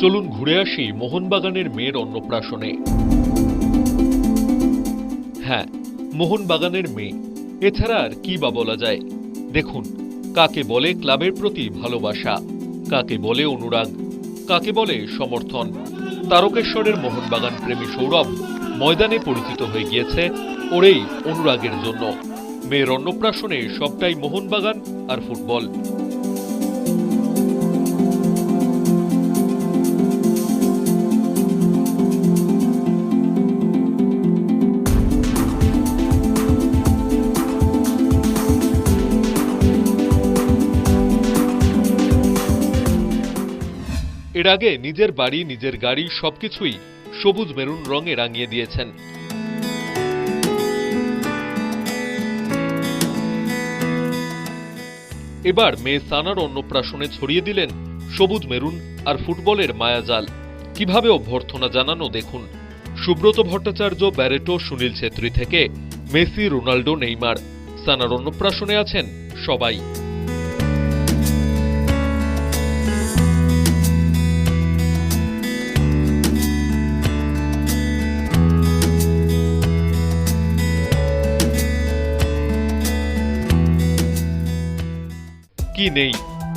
চলুন ঘুরে আসি মোহনবাগানের মেয়ের অন্নপ্রাশনে। হ্যাঁ মোহনবাগানের মেয়ে। এছাড়া আর কি বা বলা যায়? দেখুন, কাকে বলে ক্লাবের প্রতি ভালোবাসা, কাকে বলে অনুরাগ, কাকে বলে সমর্থন। তারকেশ্বরের মোহনবাগান প্রেমী সৌরভ ময়দানে পরিচিত হয়ে গিয়েছে ওরেই অনুরাগের জন্য। মেয়ের অন্নপ্রাশনে সবটাই মোহনবাগান আর ফুটবল। এর আগে নিজের বাড়ি, নিজের গাড়ি সবকিছুই সবুজ মেরুন রঙে রাঙিয়ে দিয়েছেন। এবার মেয়ে সানার অন্নপ্রাশনে ছড়িয়ে দিলেন সবুজ মেরুন আর ফুটবলের মায়াজাল। কীভাবে অভ্যর্থনা জানানো দেখুন। সুব্রত ভট্টাচার্য, ব্যারেটো, সুনীল ছেত্রী থেকে মেসি রোনাল্ডো নেইমার। সানার অন্নপ্রাশনে আছেন সবাই। কি নেই।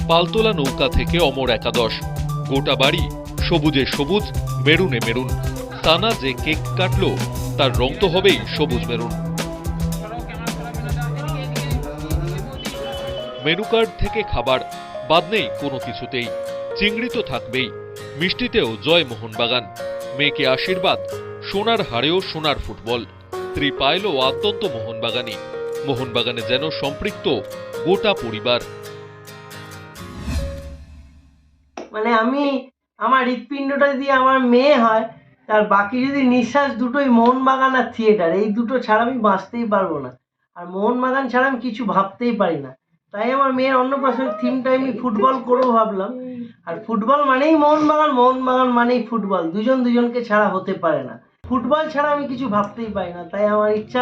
পালতোলা নৌকা থেকে অমর একাদশ। গোটা বাড়ি সবুজে সবুজ, মেরুনে মেরুন। সানা যে কেক কাটলো, তার রং তো হবেই সবুজ মেরুন। মেনু কার্ড থেকে খাবার, বাদ নেই কোনো কিছুতেই। চিংড়ি তো থাকবেই। মিষ্টিতেও জয় মোহনবাগান। মেয়েকে আশীর্বাদ, সোনার হাড়েও সোনার ফুটবল। ত্রিপাইল ও আত্যন্ত মোহনবাগানি। মোহনবাগানে যেন সম্পৃক্ত গোটা পরিবার। মানে আমি আমার হৃৎপিণ্ডটা যদি আমার মেয়ে হয়, তার বাকি যদি নিঃশ্বাস দুটোই মোহনবাগান আর থিয়েটার এই দুটো ছাড়া আমি বাঁচতেই পারব না। আর মোহনবাগান ছাড়া আমি কিছু ভাবতেই পারি না। তাই আমার মেয়ের অন্নপ্রাশনের থিমটা আমি ফুটবল করব ভাবলাম। আর ফুটবল মানেই মোহনবাগান মোহনবাগান মানেই ফুটবল। দুজন দুজনকে ছাড়া হতে পারে না। ফুটবল ছাড়া আমি কিছু ভাবতেই পারি না। তাই আমার ইচ্ছা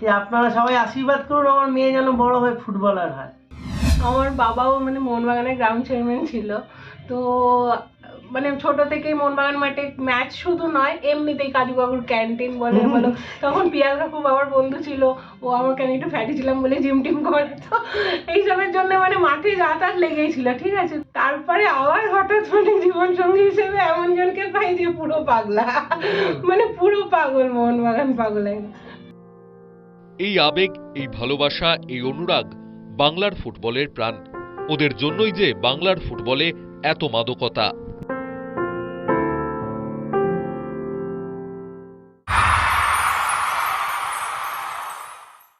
যে আপনারা সবাই আশীর্বাদ করুন আমার মেয়ে যেন বড় হয়ে ফুটবলার হয়। আমার বাবাও মানে মোহনবাগানের গ্রাউন্ড চেয়ারম্যান ছিল। তো মানে ছোট থেকেই মোহনবাগান মাঠে ম্যাচ শুধু নয় এমনিতেই কাজু কাকুর ক্যান্টিন বলে বলো। তখন পিয়াল কাকু বাবার বন্ধু ছিল ও আমাকে আমি একটু ফ্যাটি ছিলাম বলে জিম টিম করে। তো এইসবের জন্য মানে মাঠে যাতায়াত লেগেই ছিল ঠিক আছে? তারপরে আবার হঠাৎ মানে জীবন সঙ্গী হিসেবে এমন জনকে পাই যে পুরো পাগলা। মানে পুরো পাগল মোহনবাগান পাগল এই আবেগ এই ভালোবাসা এই অনুরাগ বাংলার ফুটবলের প্রাণ। ওদের জন্যই যে বাংলার ফুটবলে এত মাদকতা।